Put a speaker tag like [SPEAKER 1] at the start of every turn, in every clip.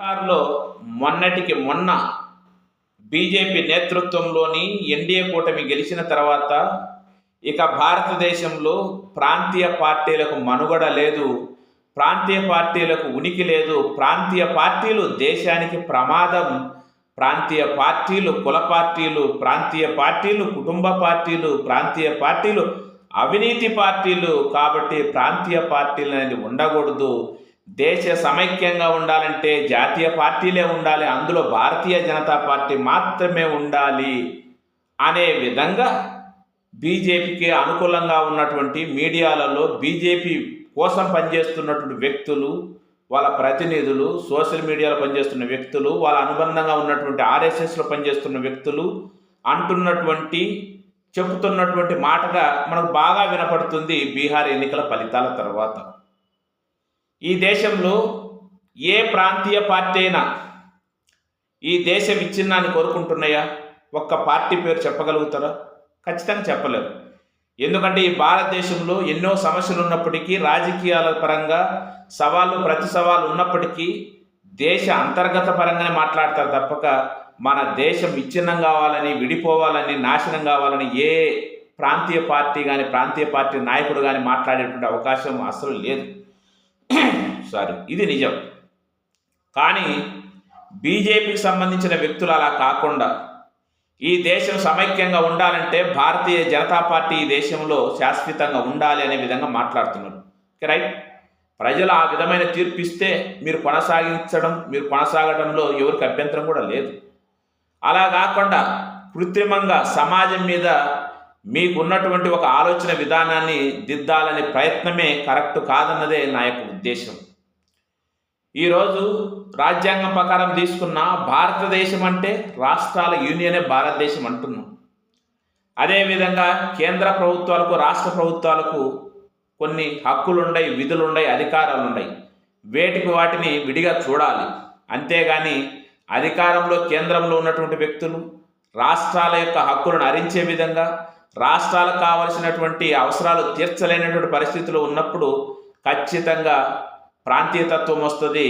[SPEAKER 1] బీహార్లో మొన్నటికి మొన్న బీజేపీ నేతృత్వంలోని ఎన్డీఏ కూటమి గెలిచిన తర్వాత ఇక భారతదేశంలో ప్రాంతీయ పార్టీలకు మనుగడ లేదు ప్రాంతీయ పార్టీలకు ఉనికి లేదు ప్రాంతీయ పార్టీలు దేశానికి ప్రమాదం ప్రాంతీయ పార్టీలు కుల పార్టీలు ప్రాంతీయ పార్టీలు కుటుంబ పార్టీలు ప్రాంతీయ పార్టీలు అవినీతి పార్టీలు కాబట్టి ప్రాంతీయ పార్టీలు అనేది ఉండకూడదు. దేశ సమైక్యంగా ఉండాలంటే జాతీయ పార్టీలే ఉండాలి అందులో భారతీయ జనతా పార్టీ మాత్రమే ఉండాలి అనే విధంగా బీజేపీకి అనుకూలంగా ఉన్నటువంటి మీడియాలలో బీజేపీ కోసం పనిచేస్తున్నటువంటి వ్యక్తులు వాళ్ళ ప్రతినిధులు సోషల్ మీడియాలో పనిచేస్తున్న వ్యక్తులు వాళ్ళ అనుబంధంగా ఉన్నటువంటి ఆర్ఎస్ఎస్లో పనిచేస్తున్న వ్యక్తులు అంటున్నటువంటి చెబుతున్నటువంటి మాటగా మనకు బాగా వినపడుతుంది బీహార్ ఎన్నికల ఫలితాల తర్వాత. ఈ దేశంలో ఏ ప్రాంతీయ పార్టీ అయినా ఈ దేశ విచ్ఛిన్నాన్ని కోరుకుంటున్నాయా? ఒక్క పార్టీ పేరు చెప్పగలుగుతారా? ఖచ్చితంగా చెప్పలేరు. ఎందుకంటే ఈ భారతదేశంలో ఎన్నో సమస్యలు ఉన్నప్పటికీ రాజకీయాల పరంగా సవాళ్ళు ప్రతి సవాలు ఉన్నప్పటికీ దేశ అంతర్గత పరంగానే మాట్లాడతారు తప్పక. మన దేశం విచ్ఛిన్నం కావాలని విడిపోవాలని నాశనం కావాలని ఏ ప్రాంతీయ పార్టీ కానీ ప్రాంతీయ పార్టీ నాయకుడు కానీ మాట్లాడేటువంటి అవకాశం అసలు లేదు. సారీ ఇది నిజం. కానీ బీజేపీకి సంబంధించిన వ్యక్తులు అలా కాకుండా ఈ దేశం సమైక్యంగా ఉండాలంటే భారతీయ జనతా పార్టీ ఈ దేశంలో శాశ్వతంగా ఉండాలి అనే విధంగా మాట్లాడుతున్నారు. ఓకే రైట్ ప్రజలు ఆ విధమైన తీర్పు ఇస్తే మీరు కొనసాగించడం మీరు కొనసాగడంలో ఎవరికి అభ్యంతరం కూడా లేదు. అలా కాకుండా కృత్రిమంగా సమాజం మీద మీకున్నటువంటి ఒక ఆలోచన విధానాన్ని దిద్దాలనే ప్రయత్నమే కరెక్ట్ కాదన్నదే నా యొక్క ఉద్దేశం. ఈరోజు రాజ్యాంగం ప్రకారం తీసుకున్న భారతదేశం అంటే రాష్ట్రాల యూనియనే భారతదేశం అంటున్నాం. అదేవిధంగా కేంద్ర ప్రభుత్వాలకు రాష్ట్ర ప్రభుత్వాలకు కొన్ని హక్కులుండయి విధులుండయి అధికారాలున్నాయి వేటికి వాటిని విడిగా చూడాలి. అంతేగాని అధికారంలో కేంద్రంలో ఉన్నటువంటి వ్యక్తులు రాష్ట్రాల యొక్క హక్కులను హరించే విధంగా రాష్ట్రాలకు కావలసినటువంటి అవసరాలు తీర్చలేనటువంటి పరిస్థితులు ఉన్నప్పుడు ఖచ్చితంగా ప్రాంతీయతత్వం వస్తుంది.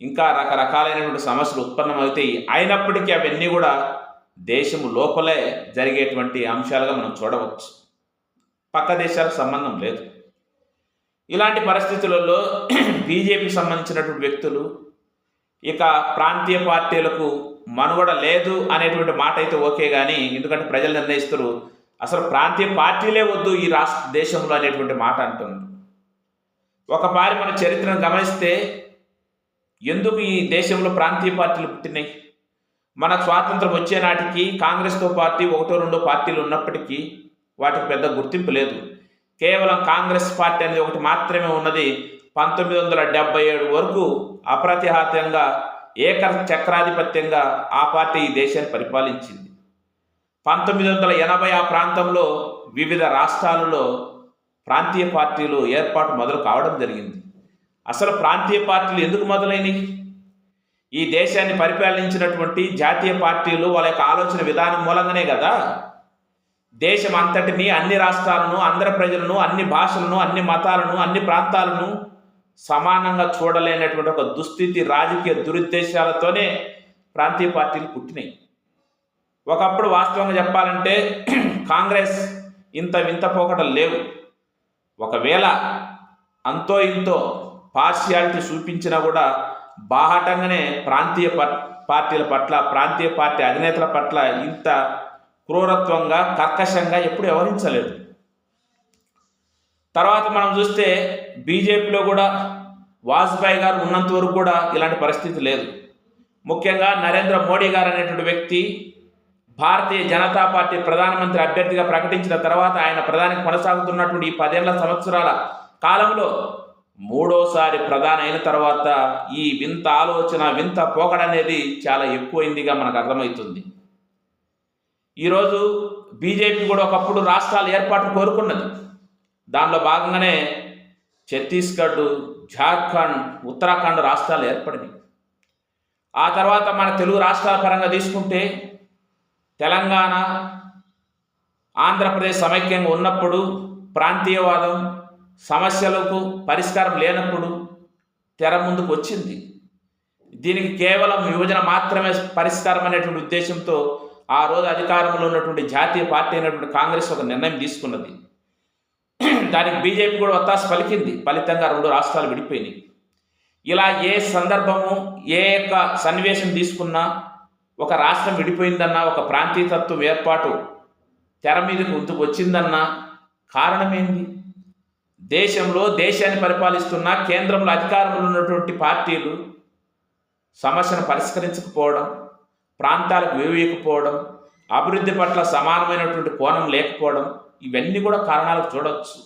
[SPEAKER 1] ఇంకా రకరకాలైనటువంటి సమస్యలు ఉత్పన్నమవుతాయి. అయినప్పటికీ అవన్నీ కూడా దేశం లోపలే జరిగేటువంటి అంశాలుగా మనం చూడవచ్చు. పక్క దేశాలకు సంబంధం లేదు. ఇలాంటి పరిస్థితులలో బీజేపీకి సంబంధించినటువంటి వ్యక్తులు ఇక ప్రాంతీయ పార్టీలకు మనుగడ లేదు అనేటువంటి మాట అయితే ఓకే కానీ ఎందుకంటే ప్రజలు నిర్ణయిస్తారు. అసలు ప్రాంతీయ పార్టీలే వద్దు ఈ రాష్ట్ర దేశంలో అనేటువంటి మాట అంటున్నారు ఒకసారి మన చరిత్రను గమనిస్తే ఎందుకు ఈ దేశంలో ప్రాంతీయ పార్టీలు పుట్టినాయి? మన స్వాతంత్రం వచ్చే నాటికి కాంగ్రెస్తో పార్టీ ఒకటో రెండో పార్టీలు ఉన్నప్పటికీ వాటికి పెద్ద గుర్తింపు లేదు. కేవలం కాంగ్రెస్ పార్టీ అనేది ఒకటి మాత్రమే ఉన్నది. పంతొమ్మిది వందల డెబ్బై ఏడు వరకు అప్రతిహాత్యంగా ఏక చక్రాధిపత్యంగా ఆ పార్టీ ఈ దేశాన్ని పరిపాలించింది. పంతొమ్మిది వందల ఎనభై ఆ ప్రాంతంలో వివిధ రాష్ట్రాలలో ప్రాంతీయ పార్టీలు ఏర్పాటు మొదలు కావడం జరిగింది. అసలు ప్రాంతీయ పార్టీలు ఎందుకు మొదలైనవి ఈ దేశాన్ని పరిపాలించినటువంటి జాతీయ పార్టీలు వాళ్ళ యొక్క ఆలోచన విధానం మూలంగానే కదా? దేశం అంతటిని అన్ని రాష్ట్రాలను అందరి ప్రజలను అన్ని భాషలను అన్ని మతాలను అన్ని ప్రాంతాలను సమానంగా చూడలేనటువంటి ఒక దుస్థితి రాజకీయ దురుద్దేశాలతోనే ప్రాంతీయ పార్టీలు పుట్టినాయి. ఒకప్పుడు వాస్తవంగా చెప్పాలంటే కాంగ్రెస్ ఇంత వింత పోకటలు లేవు. ఒకవేళ అంతో ఇంతో పార్షియాలిటీ చూపించినా కూడా బాహటంగానే ప్రాంతీయ పార్టీల పట్ల ప్రాంతీయ పార్టీ అధినేతల పట్ల ఇంత క్రూరత్వంగా కర్కశంగా ఎప్పుడు వ్యవహరించలేదు. తర్వాత మనం చూస్తే బీజేపీలో కూడా వాజ్పేయి గారు ఉన్నంత వరకు కూడా ఇలాంటి పరిస్థితి లేదు. ముఖ్యంగా నరేంద్ర మోడీ గారు అనేటువంటి వ్యక్తి భారతీయ జనతా పార్టీ ప్రధానమంత్రి అభ్యర్థిగా ప్రకటించిన తర్వాత ఆయన ప్రధాని కొనసాగుతున్నటువంటి ఈ పదేళ్ళ సంవత్సరాల కాలంలో మూడోసారి ప్రధాని అయిన తర్వాత ఈ వింత ఆలోచన వింత పోకడనేది చాలా ఎక్కువైందిగా మనకు అర్థమవుతుంది. ఈరోజు బీజేపీ కూడా ఒకప్పుడు రాష్ట్రాల ఏర్పాటు కోరుకున్నది. దానిలో భాగంగానే ఛత్తీస్గఢ్ జార్ఖండ్ ఉత్తరాఖండ్ రాష్ట్రాలు ఏర్పడినాయి. ఆ తర్వాత మన తెలుగు రాష్ట్రాల పరంగా తీసుకుంటే తెలంగాణ ఆంధ్రప్రదేశ్ సమైక్యంగా ఉన్నప్పుడు ప్రాంతీయవాదం సమస్యలకు పరిష్కారం లేనప్పుడు తెర ముందుకు వచ్చింది. దీనికి కేవలం విభజన మాత్రమే పరిష్కారం అనేటువంటి ఉద్దేశంతో ఆ రోజు అధికారంలో ఉన్నటువంటి జాతీయ పార్టీ అయినటువంటి కాంగ్రెస్ ఒక నిర్ణయం తీసుకున్నది. దానికి బీజేపీ కూడా ఒత్తాస పలికింది. ఫలితంగా రెండు రాష్ట్రాలు విడిపోయినాయి. ఇలా ఏ సందర్భము ఏ యొక్క సన్నివేశం తీసుకున్నా ఒక రాష్ట్రం విడిపోయిందన్నా ఒక ప్రాంతీయతత్వం ఏర్పాటు తెర మీదకు ముందుకు వచ్చిందన్నా కారణమేంది? దేశంలో దేశాన్ని పరిపాలిస్తున్న కేంద్రంలో అధికారంలో ఉన్నటువంటి పార్టీలు సమస్యను పరిష్కరించకపోవడం ప్రాంతాలకు వివేయకపోవడం అభివృద్ధి పట్ల సమానమైనటువంటి కోణం లేకపోవడం ఇవన్నీ కూడా కారణాలకు చూడవచ్చు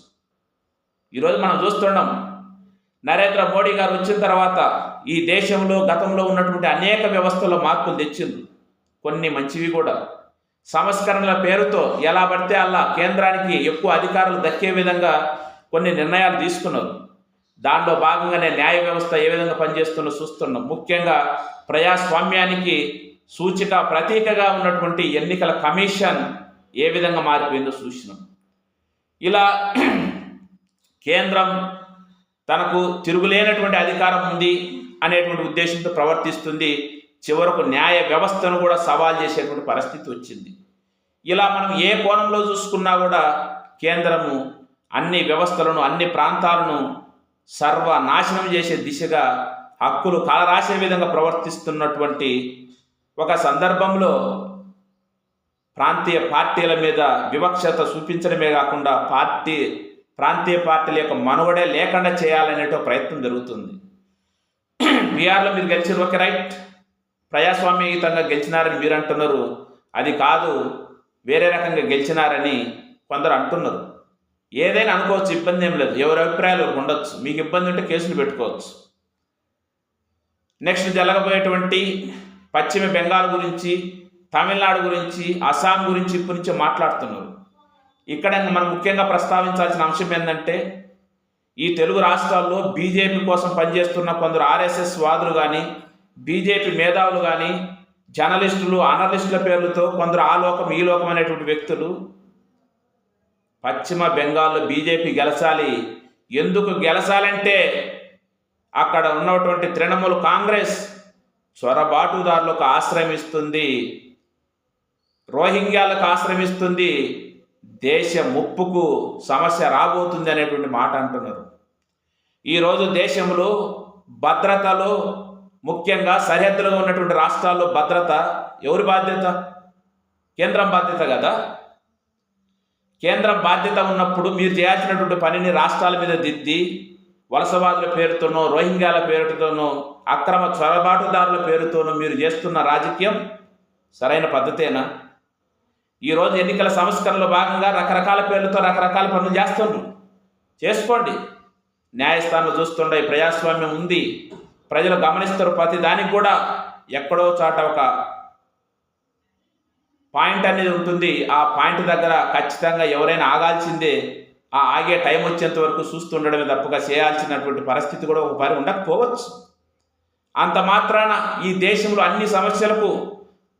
[SPEAKER 1] ఈరోజు మనం చూస్తున్నాం నరేంద్ర మోడీ గారు వచ్చిన తర్వాత ఈ దేశంలో గతంలో ఉన్నటువంటి అనేక వ్యవస్థలో మార్పులు తెచ్చింది కొన్ని మంచివి కూడా. సంస్కరణల పేరుతో ఎలా పడితే అలా కేంద్రానికి ఎక్కువ అధికారులు దక్కే విధంగా కొన్ని నిర్ణయాలు తీసుకున్నారు. దాంట్లో భాగంగానే న్యాయ వ్యవస్థ ఏ విధంగా పనిచేస్తుందో చూస్తున్నాం. ముఖ్యంగా ప్రజాస్వామ్యానికి సూచిక ప్రతీకగా ఉన్నటువంటి ఎన్నికల కమిషన్ ఏ విధంగా మారిపోయిందో చూసినాం. ఇలా కేంద్రం తనకు తిరుగులేనటువంటి అధికారం ఉంది. అనేటువంటి ఉద్దేశంతో ప్రవర్తిస్తుంది. చివరకు న్యాయ వ్యవస్థను కూడా సవాల్ చేసేటువంటి పరిస్థితి వచ్చింది. ఇలా మనం ఏ కోణంలో చూసుకున్నా కూడా కేంద్రము అన్ని వ్యవస్థలను అన్ని ప్రాంతాలను సర్వనాశనం చేసే దిశగా హక్కులు కాలరాసే విధంగా ప్రవర్తిస్తున్నటువంటి ఒక సందర్భంలో ప్రాంతీయ పార్టీల మీద వివక్షత చూపించడమే కాకుండా పార్టీ ప్రాంతీయ పార్టీల యొక్క మనుగడే లేకుండా చేయాలనే ప్రయత్నం జరుగుతుంది. బీఆర్లో మీరు గెలిచారు ఓకే రైట్. ప్రజాస్వామ్యయుతంగా గెలిచినారని మీరు అంటున్నారు. అది కాదు వేరే రకంగా గెలిచినారని కొందరు అంటున్నారు. ఏదైనా అనుకోవచ్చు ఇబ్బంది ఏం లేదు. ఎవరి అభిప్రాయాలు ఉండొచ్చు. మీకు ఇబ్బంది ఉంటే కేసులు పెట్టుకోవచ్చు. నెక్స్ట్ జరగబోయేటువంటి పశ్చిమ బెంగాల్ గురించి తమిళనాడు గురించి అస్సాం గురించి ఇప్పటి నుంచి మాట్లాడుతున్నారు. ఇక్కడ మనం ముఖ్యంగా ప్రస్తావించాల్సిన అంశం ఏంటంటే ఈ తెలుగు రాష్ట్రాల్లో బీజేపీ కోసం పనిచేస్తున్న కొందరు ఆర్ఎస్ఎస్ వాదులు కానీ బీజేపీ మేధావులు కానీ జర్నలిస్టులు అనలిస్టుల పేర్లతో కొందరు ఆ లోకం ఈ లోకం అనేటువంటి వ్యక్తులు పశ్చిమ బెంగాల్లో బీజేపీ గెలచాలి. ఎందుకు గెలచాలంటే అక్కడ ఉన్నటువంటి తృణమూల్ కాంగ్రెస్ చొరబాటుదారులకు ఆశ్రమిస్తుంది రోహింగ్యాలకు ఆశ్రమిస్తుంది దేశ ముప్పుకు సమస్య రాబోతుంది అనేటువంటి మాట అంటున్నారు. ఈరోజు దేశంలో భద్రతలో ముఖ్యంగా సరిహద్దులుగా ఉన్నటువంటి రాష్ట్రాల్లో భద్రత ఎవరి బాధ్యత? కేంద్రం బాధ్యత కదా. కేంద్రం బాధ్యత ఉన్నప్పుడు మీరు చేయాల్సినటువంటి పనిని రాష్ట్రాల మీద దిద్ది వలసవాదుల పేరుతోనో రోహింగ్యాల పేరుతోనో అక్రమ చొరబాటుదారుల పేరుతోనో మీరు చేస్తున్న రాజకీయం సరైన పద్ధతేనా? ఈరోజు ఎన్నికల సంస్కరణలో భాగంగా రకరకాల పేర్లతో రకరకాల పనులు చేస్తుండ్రు. చేసుకోండి. న్యాయస్థానం చూస్తుండే ప్రజాస్వామ్యం ఉంది. ప్రజలు గమనిస్తారు ప్రతి దానికి కూడా ఎక్కడో చాట ఒక పాయింట్ అనేది ఉంటుంది. ఆ పాయింట్ దగ్గర ఖచ్చితంగా ఎవరైనా ఆగాల్సిందే. ఆ ఆగే టైం వచ్చేంత వరకు చూస్తుండడమే తప్పగా చేయాల్సినటువంటి పరిస్థితి కూడా ఒక పని ఉండకపోవచ్చు. అంత మాత్రాన ఈ దేశంలో అన్ని సమస్యలకు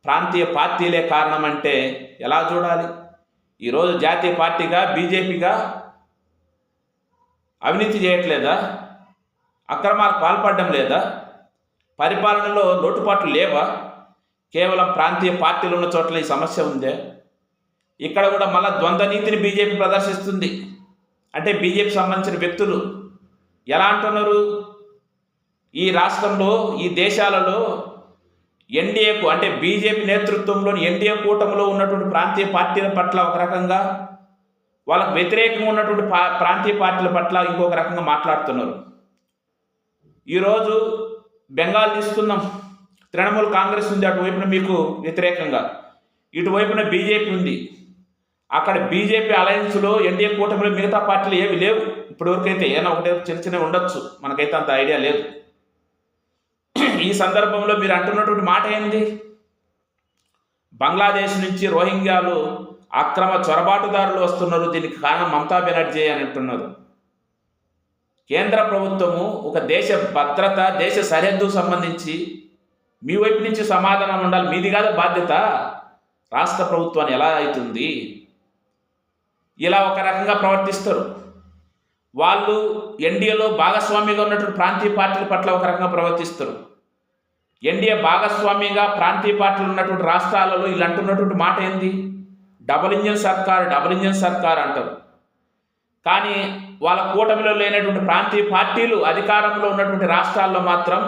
[SPEAKER 1] ప్రాంతీయ పార్టీలే కారణం అంటే ఎలా చూడాలి? ఈరోజు జాతీయ పార్టీగా బీజేపీగా అవినీతి చేయట్లేదా? అక్రమాలకు పాల్పడడం లేదా? పరిపాలనలో లోటుపాట్లు లేవా? కేవలం ప్రాంతీయ పార్టీలు ఉన్న చోట్ల ఈ సమస్య ఉందే? ఇక్కడ కూడా మళ్ళా ద్వంద్వ నీతిని బీజేపీ ప్రదర్శిస్తుంది. అంటే బీజేపీ సంబంధించిన వ్యక్తులు ఎలా అంటున్నారు? ఈ రాష్ట్రంలో ఈ దేశాలలో ఎన్డీఏకు అంటే బీజేపీ నేతృత్వంలోని ఎన్డీఏ కూటమిలో ఉన్నటువంటి ప్రాంతీయ పార్టీల పట్ల ఒక రకంగా వాళ్ళకు వ్యతిరేకంగా ఉన్నటువంటి పా ప్రాంతీయ పార్టీల పట్ల ఇంకొక రకంగా మాట్లాడుతున్నారు. ఈరోజు బెంగాల్ తీసుకుందాం తృణమూల్ కాంగ్రెస్ ఉంది. అటువైపున మీకు వ్యతిరేకంగా. ఇటువైపున బీజేపీ ఉంది. అక్కడ బీజేపీ అలయన్స్లో ఎన్డీఏ కూటమిలో మిగతా పార్టీలు ఏవి లేవు. ఇప్పటివరకైతే ఏమైనా ఒకటే చిన్న చిన్నవి ఉండొచ్చు. మనకైతే అంత ఐడియా లేదు. ఈ సందర్భంలో మీరు అంటున్నటువంటి మాట ఏంది? బంగ్లాదేశ్ నుంచి రోహింగ్యాలు అక్రమ చొరబాటుదారులు వస్తున్నారు. దీనికి కారణం మమతా బెనర్జీ అని అంటున్నారు. కేంద్ర ప్రభుత్వము ఒక దేశ భద్రత దేశ సరిహద్దుకు సంబంధించి మీ వైపు నుంచి సమాధానం ఉండాలి. మీది కాదు బాధ్యత. రాష్ట్ర ప్రభుత్వాన్ని ఎలా అవుతుంది ఇలా ఒక రకంగా ప్రవర్తిస్తారు. వాళ్ళు ఎన్డీఏలో భాగస్వామిగా ఉన్నటువంటి ప్రాంతీయ పార్టీల పట్ల ఒక రకంగా ప్రవర్తిస్తారు. ఎన్డీఏ భాగస్వామిగా ప్రాంతీయ పార్టీలు ఉన్నటువంటి రాష్ట్రాలలో ఇలా అంటున్నటువంటి మాట ఏంది? డబుల్ ఇంజన్ సర్కార్ డబుల్ ఇంజన్ సర్కార్ అంటారు. కానీ వాళ్ళ కూటమిలో లేనటువంటి ప్రాంతీయ పార్టీలు అధికారంలో ఉన్నటువంటి రాష్ట్రాల్లో మాత్రం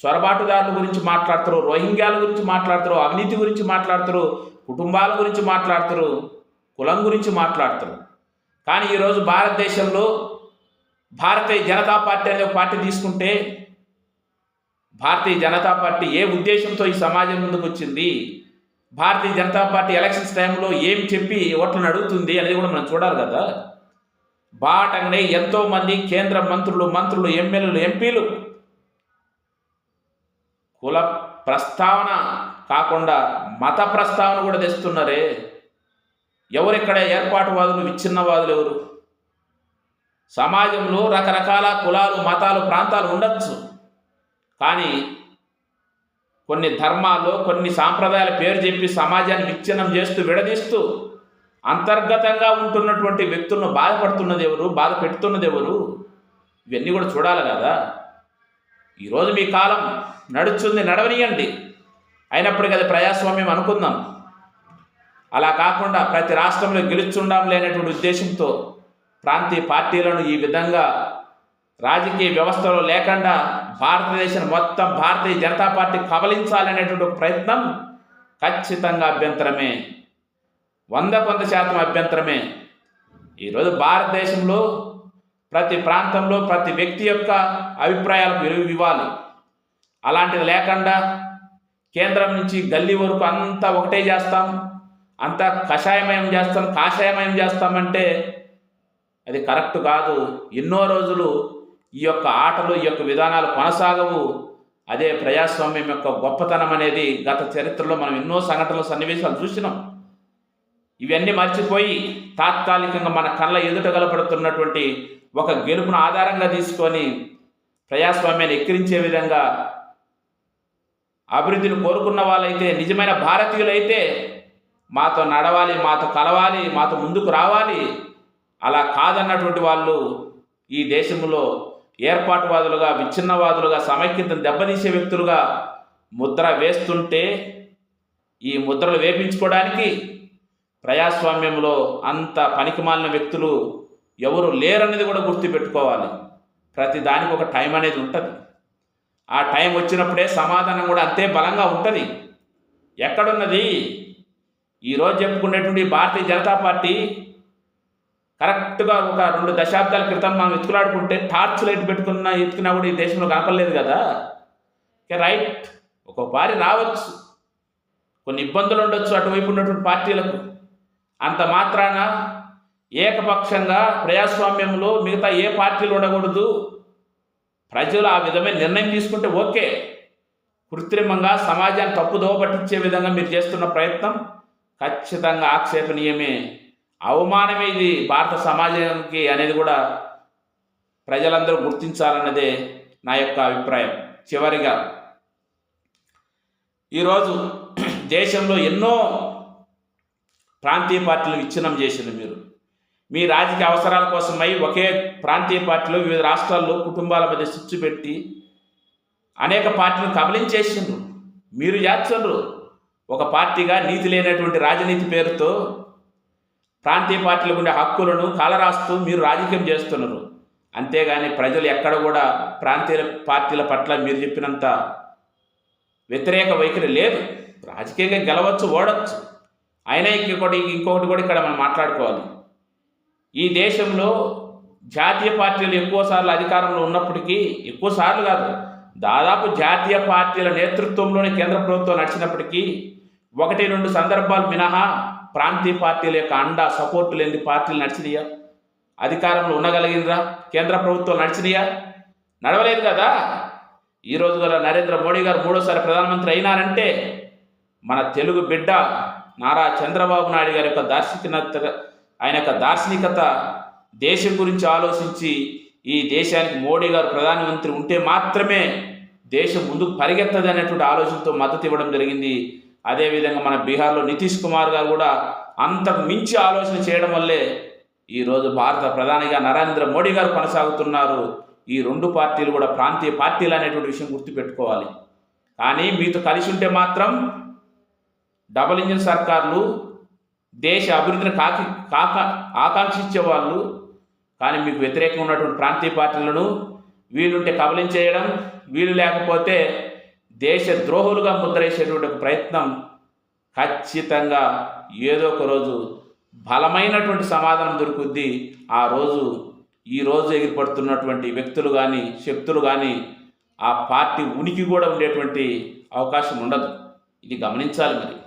[SPEAKER 1] చొరబాటుదారుల గురించి మాట్లాడతారు రోహింగ్యాల గురించి మాట్లాడతారు అవినీతి గురించి మాట్లాడతారు కుటుంబాల గురించి మాట్లాడతారు కులం గురించి మాట్లాడతారు. కానీ ఈరోజు భారతదేశంలో భారతీయ జనతా పార్టీ అనే పార్టీ తీసుకుంటే భారతీయ జనతా పార్టీ ఏ ఉద్దేశంతో ఈ సమాజం ముందుకు వచ్చింది? భారతీయ జనతా పార్టీ ఎలక్షన్స్ టైంలో ఏం చెప్పి ఓట్లను అడుగుతుంది అనేది కూడా మనం చూడాలి కదా. బాటంగానే ఎంతోమంది కేంద్ర మంత్రులు మంత్రులు ఎమ్మెల్యేలు ఎంపీలు కుల ప్రస్తావన కాకుండా మత ప్రస్తావన కూడా తెస్తున్నారే. ఎవరిక్కడ ఏర్పాటువాదులు విచ్ఛిన్నవాదులు ఎవరు? సమాజంలో రకరకాల కులాలు మతాలు ప్రాంతాలు ఉండొచ్చు. కానీ కొన్ని ధర్మాలు కొన్ని సాంప్రదాయాల పేరు చెప్పి సమాజాన్ని విచ్ఛిన్నం చేస్తూ విడదీస్తూ అంతర్గతంగా ఉంటున్నటువంటి వ్యక్తులను బాధపడుతున్నది ఎవరు? బాధ పెడుతున్నది ఎవరు? ఇవన్నీ కూడా చూడాలి కదా. ఈరోజు మీ కాలం నడుస్తుంది నడవనియండి. అయినప్పటికీ అది ప్రజాస్వామ్యం అనుకుందాం. అలా కాకుండా ప్రతి రాష్ట్రంలో గెలుచుండాం లేనటువంటి ఉద్దేశంతో ప్రాంతీయ పార్టీలను ఈ విధంగా రాజకీయ వ్యవస్థలో లేకుండా భారతదేశం మొత్తం భారతీయ జనతా పార్టీ కబలించాలనేటువంటి ఒక ప్రయత్నం ఖచ్చితంగా అభ్యంతరమే. వంద కొంత శాతం అభ్యంతరమే. ఈరోజు భారతదేశంలో ప్రతి ప్రాంతంలో ప్రతి వ్యక్తి యొక్క అభిప్రాయాలకు విలువ ఇవ్వాలి. అలాంటిది లేకుండా కేంద్రం నుంచి గల్లీ వరకు అంతా ఒకటే చేస్తాం. అంతా కషాయమయం చేస్తాం కాషాయమయం చేస్తామంటే అది కరెక్ట్ కాదు. ఎన్నో రోజులు ఈ యొక్క ఆటలు ఈ యొక్క విధానాలు కొనసాగవు. అదే ప్రజాస్వామ్యం యొక్క గొప్పతనం అనేది గత చరిత్రలో మనం ఎన్నో సంఘటనలు సన్నివేశాలు చూసినాం. ఇవన్నీ మర్చిపోయి తాత్కాలికంగా మన కళ్ళ ఎదుట గలపడుతున్నటువంటి ఒక గెలుపును ఆధారంగా తీసుకొని ప్రజాస్వామ్యాన్ని ఎక్కిరించే విధంగా అభివృద్ధిని కోరుకున్న వాళ్ళైతే నిజమైన భారతీయులైతే మాతో నడవాలి మాతో కలవాలి మాతో ముందుకు రావాలి. అలా కాదన్నటువంటి వాళ్ళు ఈ దేశంలో ఏర్పాటువాదులుగా విచ్ఛిన్నవాదులుగా సమైక్యతను దెబ్బతీసే వ్యక్తులుగా ముద్ర వేస్తుంటే ఈ ముద్రలు వేపించుకోవడానికి ప్రజాస్వామ్యంలో అంత పనికిమాలిన వ్యక్తులు ఎవరు లేరనేది కూడా గుర్తుపెట్టుకోవాలి. ప్రతి దానికి ఒక టైం అనేది ఉంటుంది. ఆ టైం వచ్చినప్పుడే సమాధానం కూడా అంతే బలంగా ఉంటుంది. ఎక్కడున్నది? ఈరోజు చెప్పుకునేటువంటి భారతీయ జనతా పార్టీ కరెక్ట్గా ఒక రెండు దశాబ్దాల క్రితం మనం ఎత్తుకులాడుకుంటే టార్చ్ లైట్ పెట్టుకున్న ఎత్తుకున్నా కూడా ఈ దేశంలో కనపడలేదు కదా? రైట్. ఒక వారి రావచ్చు. కొన్ని ఇబ్బందులు ఉండొచ్చు అటువైపు ఉన్నటువంటి పార్టీలకు. అంత మాత్రాన ఏకపక్షంగా ప్రజాస్వామ్యంలో మిగతా ఏ పార్టీలు ఉండకూడదు. ప్రజలు ఆ విధమైన నిర్ణయం తీసుకుంటే ఓకే. కృత్రిమంగా సమాజాన్ని తప్పుదోవ పట్టించే విధంగా మీరు చేస్తున్న ప్రయత్నం ఖచ్చితంగా ఆక్షేపణీయమే. అవమానమే ఇది భారత సమాజానికి అనేది కూడా ప్రజలందరూ గుర్తించాలన్నదే నా యొక్క అభిప్రాయం. చివరిగా ఈరోజు దేశంలో ఎన్నో ప్రాంతీయ పార్టీలు విచ్ఛిన్నం చేసింది మీరు. మీ రాజకీయ అవసరాల కోసమై ఒకే ప్రాంతీయ పార్టీలో వివిధ రాష్ట్రాల్లో కుటుంబాల మధ్య స్విచ్ పెట్టి అనేక పార్టీలు కబలించేసిండ్రు మీరు చేస్తుండ్రు ఒక పార్టీగా నీతి లేనటువంటి రాజనీతి పేరుతో ప్రాంతీయ పార్టీలకు ఉండే హక్కులను కాలరాస్తూ మీరు రాజకీయం చేస్తున్నారు. అంతేగాని ప్రజలు ఎక్కడ కూడా ప్రాంతీయ పార్టీల పట్ల మీరు చెప్పినంత వ్యతిరేక వైఖరి లేదు. రాజకీయంగా గెలవచ్చు ఓడవచ్చు అయినా ఇంకొకటి ఇంకొకటి కూడా ఇక్కడ మనం మాట్లాడుకోవాలి. ఈ దేశంలో జాతీయ పార్టీలు ఎక్కువ సార్లు అధికారంలో ఉన్నప్పటికీ ఎక్కువ సార్లు కాదు దాదాపు జాతీయ పార్టీల నేతృత్వంలోనే కేంద్ర ప్రభుత్వం నడిచినప్పటికీ ఒకటి రెండు సందర్భాలు మినహా ప్రాంతీయ పార్టీల యొక్క అండ సపోర్ట్ లేని పార్టీలు నడిచినాయా? అధికారంలో ఉండగలిగినరా కేంద్ర ప్రభుత్వం నడిచినాయా? నడవలేదు కదా? ఈరోజు గల నరేంద్ర మోడీ గారు మూడోసారి ప్రధానమంత్రి అయినారంటే మన తెలుగు బిడ్డ నారా చంద్రబాబు నాయుడు గారి యొక్క దార్శనికత ఆయన యొక్క దార్శనికత దేశం గురించి ఆలోచించి ఈ దేశానికి మోడీ గారు ప్రధానమంత్రి ఉంటే మాత్రమే దేశం ముందుకు పరిగెత్తది అనేటువంటి ఆలోచనతో మద్దతు ఇవ్వడం జరిగింది అదేవిధంగా మన బీహార్లో నితీష్ కుమార్ గారు కూడా అంతకు మించి ఆలోచన చేయడం వల్లే ఈరోజు భారత ప్రధానిగా నరేంద్ర మోడీ గారు కొనసాగుతున్నారు. ఈ రెండు పార్టీలు కూడా ప్రాంతీయ పార్టీలు అనేటువంటి విషయం గుర్తుపెట్టుకోవాలి. కానీ మీతో కలిసి ఉంటే మాత్రం డబల్ ఇంజిన్ సర్కార్లు దేశ అభివృద్ధిని కాకి కాక ఆకాంక్షించే వాళ్ళు కానీ మీకు వ్యతిరేకంగా ఉన్నటువంటి ప్రాంతీయ పార్టీలను వీలుంటే కబలించేయడం వీలు లేకపోతే దేశ ద్రోహులుగా ముద్రేసేటువంటి ఒక ప్రయత్నం ఖచ్చితంగా ఏదో ఒక రోజు బలమైనటువంటి సమాధానం దొరుకుద్ది. ఆ రోజు ఈ రోజు ఎగిరిపడుతున్నటువంటి వ్యక్తులు కానీ శక్తులు కానీ ఆ పార్టీ ఉనికి కూడా ఉండేటువంటి అవకాశం ఉండదు. ఇది గమనించాలి మరి.